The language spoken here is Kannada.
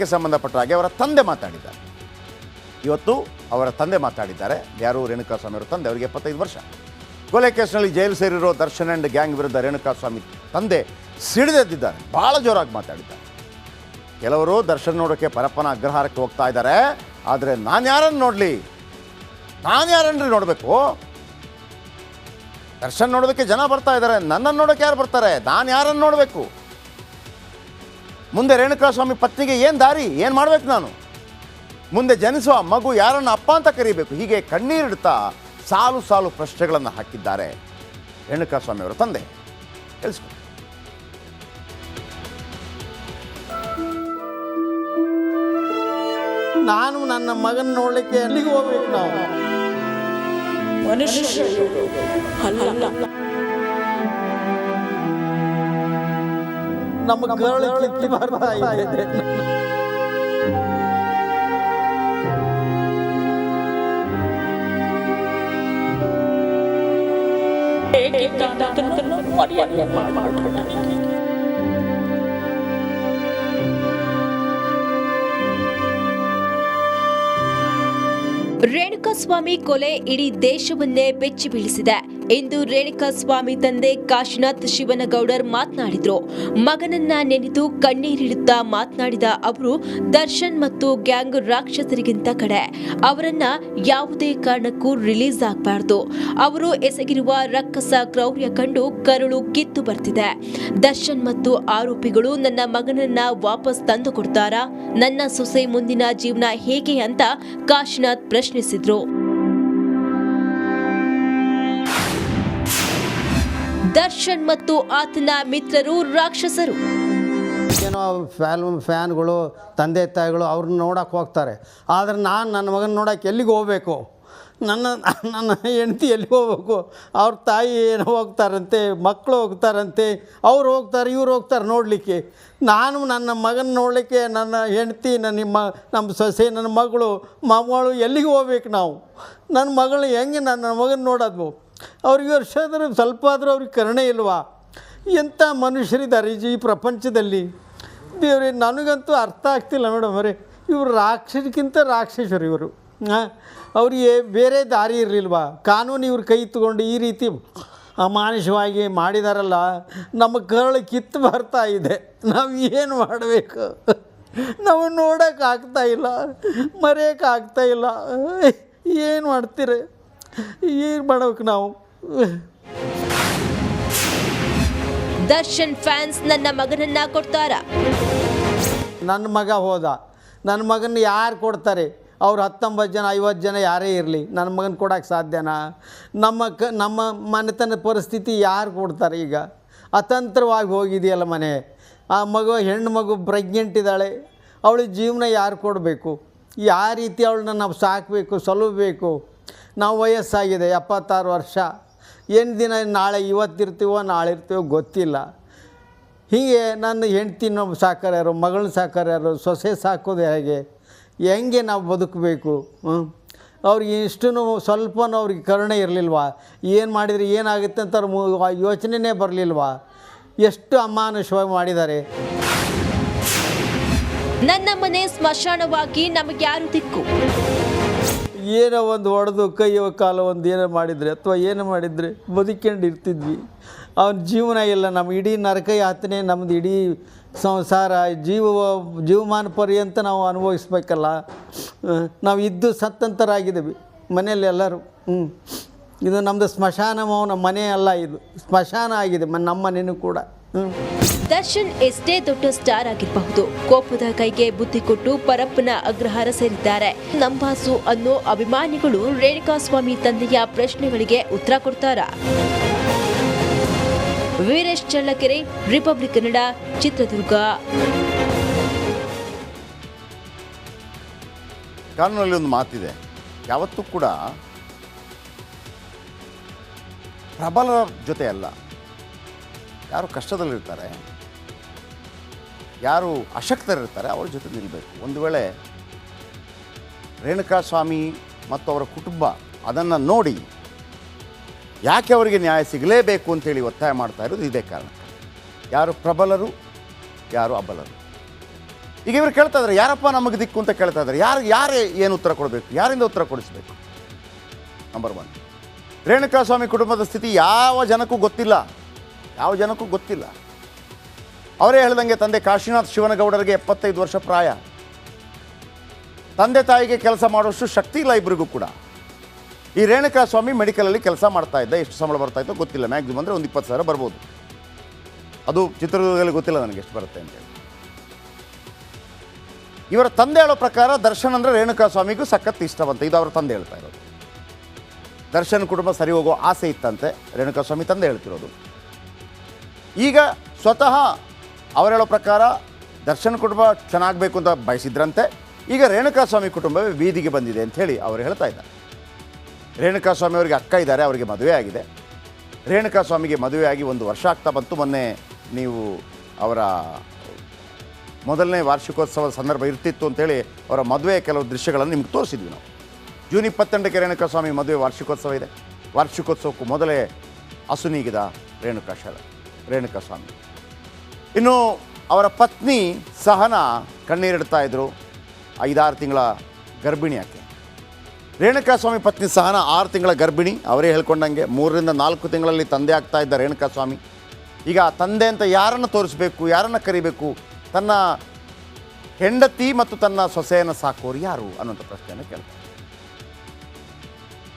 ಪ್ರಕರಣಕ್ಕೆ ಸಂಬಂಧಪಟ್ಟ ಹಾಗೆ ಅವರ ತಂದೆ ಮಾತಾಡಿದ್ದಾರೆ. ಇವತ್ತು ಅವರ ತಂದೆ ಮಾತಾಡಿದ್ದಾರೆ. ಯಾರು? ರೇಣುಕಾಸ್ವಾಮಿ ಅವರ ತಂದೆ. ಅವರಿಗೆ ಎಪ್ಪತ್ತೈದು ವರ್ಷ. ಕೊಲೆ ಕೇಸ್ನಲ್ಲಿ ಜೈಲು ಸೇರಿರೋ ದರ್ಶನ್ ಆ್ಯಂಡ್ ಗ್ಯಾಂಗ್ ವಿರುದ್ಧ ರೇಣುಕಾಸ್ವಾಮಿ ತಂದೆ ಸಿಡಿದೆದ್ದಿದ್ದಾರೆ. ಭಾಳ ಜೋರಾಗಿ ಮಾತಾಡಿದ್ದಾರೆ. ಕೆಲವರು ದರ್ಶನ್ ನೋಡೋಕ್ಕೆ ಪರಪ್ಪನ ಅಗ್ರಹಾರಕ್ಕೆ ಹೋಗ್ತಾ ಇದ್ದಾರೆ. ಆದರೆ ನಾನು ಯಾರನ್ನು ನೋಡಲಿ? ನಾನು ಯಾರನ್ರಿ ನೋಡಬೇಕು? ದರ್ಶನ್ ನೋಡೋದಕ್ಕೆ ಜನ ಬರ್ತಾ ಇದ್ದಾರೆ. ನನ್ನನ್ನು ನೋಡೋಕೆ ಯಾರು ಬರ್ತಾರೆ? ನಾನು ಯಾರನ್ನು ನೋಡಬೇಕು? ಮುಂದೆ ರೇಣುಕಾಸ್ವಾಮಿ ಪತ್ನಿಗೆ ಏನು ದಾರಿ? ಏನು ಮಾಡಬೇಕು ನಾನು? ಮುಂದೆ ಜನಿಸುವ ಮಗು ಯಾರನ್ನು ಅಪ್ಪ ಅಂತ ಕರೀಬೇಕು. ಹೀಗೆ ಕಣ್ಣೀರಿಡ್ತಾ ಸಾಲು ಸಾಲು ಪ್ರಶ್ನೆಗಳನ್ನು ಹಾಕಿದ್ದಾರೆ ರೇಣುಕಾಸ್ವಾಮಿ ಅವರ ತಂದೆ. ಕೇಳಿಸ್ಕೊ ನಾನು ನನ್ನ ಮಗನ ನೋಡಲಿಕ್ಕೆ ಅಲ್ಲಿಗೆ ಹೋಗ್ಬೇಕು ನಾವು? ಮನುಷ್ಯ. ನಮ್ಮ ಗರಳು ಕಿತ್ತಿ ಬರ್ತಾ ಇದೆ. ಮಾಡ್ಬಿಟ್ಟ ರೇಣುಕಾಸ್ವಾಮಿ ಕೊಲೆ ಇಡೀ ದೇಶವನ್ನೇ ಬೆಚ್ಚಿ ಬೀಳಿಸಿದೆ. ಇಂದು ರೇಣುಕಾಸ್ವಾಮಿ ತಂದೆ ಕಾಶಿನಾಥ್ ಶಿವನಗೌಡರ್ ಮಾತನಾಡಿದರು. ಮಗನನ್ನ ನೆನೆದು ಕಣ್ಣೀರಿಡುತ್ತಾ ಮಾತನಾಡಿದ ಅವರು, ದರ್ಶನ್ ಮತ್ತು ಗ್ಯಾಂಗ್ ರಾಕ್ಷಸರಿಗಿಂತ ಕಡೆ. ಅವರನ್ನ ಯಾವುದೇ ಕಾರಣಕ್ಕೂ ರಿಲೀಸ್ ಆಗಬಾರದು. ಅವರು ಎಸಗಿರುವ ರಕ್ಕಸ ಕ್ರೌರ್ಯ ಕಂಡು ಕರುಳು ಕಿತ್ತು ಬರ್ತಿದೆ. ದರ್ಶನ್ ಮತ್ತು ಆರೋಪಿಗಳು ನನ್ನ ಮಗನನ್ನ ವಾಪಸ್ ತಂದು ಕೊಡ್ತಾರಾ ನನ್ನ ಸೊಸೆ ಮುಂದಿನ ಜೀವನ ಹೇಗೆ ಅಂತ ಕಾಶಿನಾಥ್ ಪ್ರಶ್ನಿಸಿದ್ರು. ದರ್ಶನ್ ಮತ್ತು ಆತನ ಮಿತ್ರರು ರಾಕ್ಷಸರು. ಏನೋ ಫ್ಯಾನ್, ಫ್ಯಾನ್ಗಳು, ತಂದೆ, ತಾಯಿಗಳು ಅವ್ರನ್ನ ನೋಡಕ್ಕೆ ಹೋಗ್ತಾರೆ. ಆದರೆ ನಾನು ನನ್ನ ಮಗನ ನೋಡೋಕೆ ಎಲ್ಲಿಗೆ ಹೋಗಬೇಕು? ನನ್ನ ನನ್ನ ಹೆಂಡತಿ ಎಲ್ಲಿಗೆ ಹೋಗ್ಬೇಕು? ಅವ್ರ ತಾಯಿ ಏನೋ ಹೋಗ್ತಾರಂತೆ ಮಕ್ಕಳು ಹೋಗ್ತಾರಂತೆ, ಅವ್ರು ಹೋಗ್ತಾರೆ, ಇವ್ರು ಹೋಗ್ತಾರೆ ನೋಡಲಿಕ್ಕೆ. ನಾನು ನನ್ನ ಮಗನ ನೋಡಲಿಕ್ಕೆ ನನ್ನ ಹೆಂಡತಿ, ನನ್ನ ನಿಮ್ಮ, ನಮ್ಮ ಸೊಸೆ, ನನ್ನ ಮಗಳು ಮಗಳು ಎಲ್ಲಿಗೆ ಹೋಗ್ಬೇಕು ನಾವು? ನನ್ನ ಮಗಳು ಹೆಂಗೆ ನನ್ನ ಮಗನ ನೋಡೋದು? ಅವ್ರಿಗೆ ವರ್ಷ ಸ್ವಲ್ಪಾದರೂ ಸ್ವಲ್ಪ ಆದರೂ ಅವ್ರಿಗೆ ಕರುಣೆ ಇಲ್ವಾ? ಎಂಥ ಮನುಷ್ಯರಿದ್ದಾರೆ ಈ ಪ್ರಪಂಚದಲ್ಲಿ? ದೇವ್ರೆ, ನನಗಂತೂ ಅರ್ಥ ಆಗ್ತಿಲ್ಲ ಮೇಡಮ್ ಅವರೇ. ಇವರು ರಾಕ್ಷಸಕ್ಕಿಂತ ರಾಕ್ಷಸರು ಇವರು. ಹಾಂ ಅವರಿಗೆ ಬೇರೆ ದಾರಿ ಇರಲಿಲ್ವಾ? ಕಾನೂನು ಇವ್ರ ಕೈ ತಗೊಂಡು ಈ ರೀತಿ ಅಮಾನುಷವಾಗಿ ಮಾಡಿದಾರಲ್ಲ, ನಮ್ಮ ಕರಳು ಕಿತ್ತು ಬರ್ತಾ ಇದೆ. ನಾವು ಏನು ಮಾಡಬೇಕು? ನಾವು ನೋಡೋಕೆ ಆಗ್ತಾ ಇಲ್ಲ ಮರೆಯೋಕ್ಕಾಗ್ತಾ ಇಲ್ಲ. ಏನು ಮಾಡ್ತೀರ? ಏನು ಮಾಡೋಕೆ ನಾವು? ದರ್ಶನ್ ಫ್ಯಾನ್ಸ್ ನನ್ನ ಮಗನನ್ನ ಕೊಡ್ತಾರ? ನನ್ನ ಮಗ ಹೋದ. ನನ್ನ ಮಗನ ಯಾರು ಕೊಡ್ತಾರೆ? ಅವ್ರು ಹತ್ತೊಂಬತ್ತು ಜನ ಐವತ್ತು ಜನ ಯಾರೇ ಇರಲಿ ನನ್ನ ಮಗನ ಕೊಡೋಕ್ಕೆ ಸಾಧ್ಯನಾ? ನಮ್ಮ ಕ ನಮ್ಮ ಮನೆತನ ಪರಿಸ್ಥಿತಿ ಯಾರು ಕೊಡ್ತಾರೆ ಈಗ? ಅತಂತ್ರವಾಗಿ ಹೋಗಿದೆಯಲ್ಲ ಮನೆ. ಆ ಮಗು ಹೆಣ್ಣು ಮಗು ಪ್ರೆಗ್ನೆಂಟ್ ಇದ್ದಾಳೆ. ಅವಳಿಗೆ ಜೀವನ ಯಾರು ಕೊಡಬೇಕು? ಯಾವ ರೀತಿ ಅವಳನ್ನ ನಾವು ಸಾಕಬೇಕು ಸಲುಬೇಕು ನಾವು ವಯಸ್ಸಾಗಿದೆ, ಎಪ್ಪತ್ತಾರು ವರ್ಷ. ಎಂಟು ದಿನ ನಾಳೆ ಇವತ್ತಿರ್ತೀವೋ ನಾಳೆ ಇರ್ತೀವೋ ಗೊತ್ತಿಲ್ಲ. ಹೀಗೆ ನನ್ನ ಹೆಂಡ್ತಿನ ಸಾಕಾರ್ಯಾರು ಮಗಳನ್ನ ಸಾಕಾರ ಯಾರು, ಸೊಸೆ ಸಾಕೋದು ಹೇಗೆ? ಹೆಂಗೆ ನಾವು ಬದುಕಬೇಕು? ಅವ್ರಿಗೆ ಇಷ್ಟು ಸ್ವಲ್ಪನೂ ಅವ್ರಿಗೆ ಕರುಣೆ ಇರಲಿಲ್ವಾ? ಏನು ಮಾಡಿದರೆ ಏನಾಗುತ್ತೆ ಅಂತ ಯೋಚನೆನೇ ಬರಲಿಲ್ವಾ? ಎಷ್ಟು ಅಮಾನುಷವಾಗಿ ಮಾಡಿದ್ದಾರೆ. ನನ್ನ ಮನೆ ಸ್ಮಶಾನವಾಗಿ ನಮಗ್ಯಾರು ದಿಕ್ಕು. ಏನೋ ಒಂದು ಹೊಡೆದು ಕೈಯೋ ಕಾಲು ಒಂದು ಏನೋ ಮಾಡಿದರೆ ಅಥವಾ ಏನು ಮಾಡಿದರೆ ಬದುಕೊಂಡು ಇರ್ತಿದ್ವಿ. ಅವನ ಜೀವನ ಇಲ್ಲ ನಮ್ಮ ಇಡೀ ನರಕ ಯಾತನೆ ನಮ್ಮದು ಇಡೀ ಸಂಸಾರ ಜೀವ ಜೀವಮಾನ ಪರ್ಯಂತ ನಾವು ಅನುಭವಿಸ್ಬೇಕಲ್ಲ. ನಾವು ಇದ್ದು ಸತ್ತಂತರಾಗಿದ್ದೀವಿ, ಮನೆಯಲ್ಲಿ ಎಲ್ಲರೂ. ಹ್ಞೂ ಇದು ನಮ್ಮದು ಸ್ಮಶಾನ ನಮ್ಮ ಮನೆ ಅಲ್ಲ ಇದು. ಸ್ಮಶಾನ ಆಗಿದೆ, ಮ- ನಮ್ಮ ಮನೆಯೂ ಕೂಡ. ದರ್ಶನ್ ಎಷ್ಟೇ ದೊಡ್ಡ ಸ್ಟಾರ್ ಆಗಿರಬಹುದು, ಕೋಪದ ಕೈಗೆ ಬುದ್ಧಿ ಕೊಟ್ಟು ಪರಪ್ಪನ ಅಗ್ರಹಾರ ಸೇರಿದ್ದಾರೆ. ನಂಬಾಸು ಅನ್ನೋ ಅಭಿಮಾನಿಗಳು ರೇಣುಕಾಸ್ವಾಮಿ ತಂದೆಯ ಪ್ರಶ್ನೆಗಳಿಗೆ ಉತ್ತರ ಕೊಡ್ತಾರಾ? ವೀರೇಶ್ ಚಳ್ಳಕೆರೆ, ರಿಪಬ್ಲಿಕ್ ಕನ್ನಡ, ಚಿತ್ರದುರ್ಗ. ಕಾನೂನಲ್ಲಿ ಒಂದು ಮಾತಿದೆ. ಯಾವತ್ತೂ ಕೂಡ ಪ್ರಬಲ ಜೊತೆ ಅಲ್ಲ ಯಾರು ಕಷ್ಟದಲ್ಲಿರ್ತಾರೆ, ಯಾರು ಅಶಕ್ತರಿರ್ತಾರೆ, ಅವ್ರ ಜೊತೆ ನಿಲ್ಲಬೇಕು ಒಂದು ವೇಳೆ ರೇಣುಕಾಸ್ವಾಮಿ ಮತ್ತು ಅವರ ಕುಟುಂಬ ಅದನ್ನು ನೋಡಿ ಯಾಕೆ ಅವರಿಗೆ ನ್ಯಾಯ ಸಿಗಲೇಬೇಕು ಅಂತೇಳಿ ಒತ್ತಾಯ ಮಾಡ್ತಾ ಇರೋದು ಇದೇ ಕಾರಣ. ಯಾರು ಪ್ರಬಲರು, ಯಾರು ಅಬಲರು. ಈಗ ಇವರು ಕೇಳ್ತಾ ಇದ್ದಾರೆ ಯಾರಪ್ಪ ನಮಗೆ ದಿಕ್ಕು ಅಂತ ಕೇಳ್ತಾ ಇದ್ದಾರೆ ಯಾರು, ಯಾರೇ ಏನು ಉತ್ತರ ಕೊಡಬೇಕು, ಯಾರಿಂದ ಉತ್ತರ ಕೊಡಿಸ್ಬೇಕು? ನಂಬರ್ ಒನ್ ರೇಣುಕಾ ಸ್ವಾಮಿ ಕುಟುಂಬದ ಸ್ಥಿತಿ ಯಾವ ಜನಕ್ಕೂ ಗೊತ್ತಿಲ್ಲ. ಯಾವ ಜನಕ್ಕೂ ಗೊತ್ತಿಲ್ಲ. ಅವರೇ ಹೇಳ್ದಂಗೆ ತಂದೆ ಕಾಶಿನಾಥ್ ಶಿವನಗೌಡರಿಗೆ ಎಪ್ಪತ್ತೈದು ವರ್ಷ ಪ್ರಾಯ. ತಂದೆ ತಾಯಿಗೆ ಕೆಲಸ ಮಾಡೋಷ್ಟು ಶಕ್ತಿ ಇಲ್ಲ ಇಬ್ಬರಿಗೂ ಕೂಡ. ಈ ರೇಣುಕಾ ಸ್ವಾಮಿ ಮೆಡಿಕಲಲ್ಲಿ ಕೆಲಸ ಮಾಡ್ತಾ ಇದ್ದ, ಎಷ್ಟು ಸಂಬಳ ಬರ್ತಾ ಇತ್ತು ಗೊತ್ತಿಲ್ಲ. ಮ್ಯಾಕ್ಸಿಮಮ್ ಅಂದರೆ ಒಂದು ಇಪ್ಪತ್ತು ಸಾವಿರ ಬರ್ಬೋದು. ಅದು ಚಿತ್ರದುರ್ಗದಲ್ಲಿ ಗೊತ್ತಿಲ್ಲ ನನಗೆ ಎಷ್ಟು ಬರುತ್ತೆ ಅಂತೇಳಿ ಇವರ ತಂದೆ ಹೇಳೋ ಪ್ರಕಾರ ದರ್ಶನ್ ಅಂದರೆ ರೇಣುಕಾ ಸ್ವಾಮಿಗೂ ಸಖತ್ ಇಷ್ಟವಂತ. ಇದು ಅವರ ತಂದೆ ಹೇಳ್ತಾ ಇರೋದು. ದರ್ಶನ್ ಕುಟುಂಬ ಸರಿ ಹೋಗೋ ಆಸೆ ಇತ್ತಂತೆ. ರೇಣುಕಾ ಸ್ವಾಮಿ ತಂದೆ ಹೇಳ್ತಿರೋದು. ಈಗ ಸ್ವತಃ ಅವರು ಹೇಳೋ ಪ್ರಕಾರ ದರ್ಶನ್ ಕುಟುಂಬ ಚೆನ್ನಾಗಬೇಕು ಅಂತ ಬಯಸಿದ್ರಂತೆ. ಈಗ ರೇಣುಕಾ ಸ್ವಾಮಿ ಕುಟುಂಬವೇ ಬೀದಿಗೆ ಬಂದಿದೆ ಅಂತ ಹೇಳಿ ಅವರು ಹೇಳ್ತಾ ಇದ್ದಾರೆ. ರೇಣುಕಾ ಸ್ವಾಮಿ ಅವರಿಗೆ ಅಕ್ಕ ಇದ್ದಾರೆ, ಅವರಿಗೆ ಮದುವೆ ಆಗಿದೆ. ರೇಣುಕಾ ಸ್ವಾಮಿಗೆ ಮದುವೆ ಆಗಿ ಒಂದು ವರ್ಷ ಆಗ್ತಾ ಬಂತು. ಮೊನ್ನೆ ನೀವು ಅವರ ಮೊದಲನೇ ವಾರ್ಷಿಕೋತ್ಸವದ ಸಂದರ್ಭ ಇರ್ತಿತ್ತು ಅಂತೇಳಿ ಅವರ ಮದುವೆಯ ಕೆಲವು ದೃಶ್ಯಗಳನ್ನು ನಿಮ್ಗೆ ತೋರಿಸಿದ್ವಿ ನಾವು. ಜೂನ್ ಇಪ್ಪತ್ತೆಂಟಕ್ಕೆ ರೇಣುಕಾ ಸ್ವಾಮಿ ಮದುವೆ ವಾರ್ಷಿಕೋತ್ಸವ ಇದೆ. ವಾರ್ಷಿಕೋತ್ಸವಕ್ಕೂ ಮೊದಲೇ ಅಸುನೀಗಿದ ರೇಣುಕಾ ಶರ ರೇಣುಕಾ ಸ್ವಾಮಿ ಇನ್ನು ಅವರ ಪತ್ನಿ ಸಹನ ಕಣ್ಣೀರಿಡ್ತಾ ಇದ್ದರು ಐದಾರು ತಿಂಗಳ ಗರ್ಭಿಣಿ ಆಕೆ. ರೇಣುಕಾಸ್ವಾಮಿ ಪತ್ನಿ ಸಹನ ಆರು ತಿಂಗಳ ಗರ್ಭಿಣಿ, ಅವರೇ ಹೇಳ್ಕೊಂಡಂಗೆ ಮೂರರಿಂದ ನಾಲ್ಕು ತಿಂಗಳಲ್ಲಿ ತಂದೆ ಆಗ್ತಾ ಇದ್ದ ರೇಣುಕಾಸ್ವಾಮಿ. ಈಗ ತಂದೆ ಅಂತ ಯಾರನ್ನು ತೋರಿಸಬೇಕು, ಯಾರನ್ನು ಕರಿಬೇಕು, ತನ್ನ ಹೆಂಡತಿ ಮತ್ತು ತನ್ನ ಸೊಸೆಯನ್ನು ಸಾಕೋರು ಯಾರು ಅನ್ನೋಂಥ ಪ್ರಶ್ನೆಯನ್ನು ಕೇಳ್ತಾರೆ.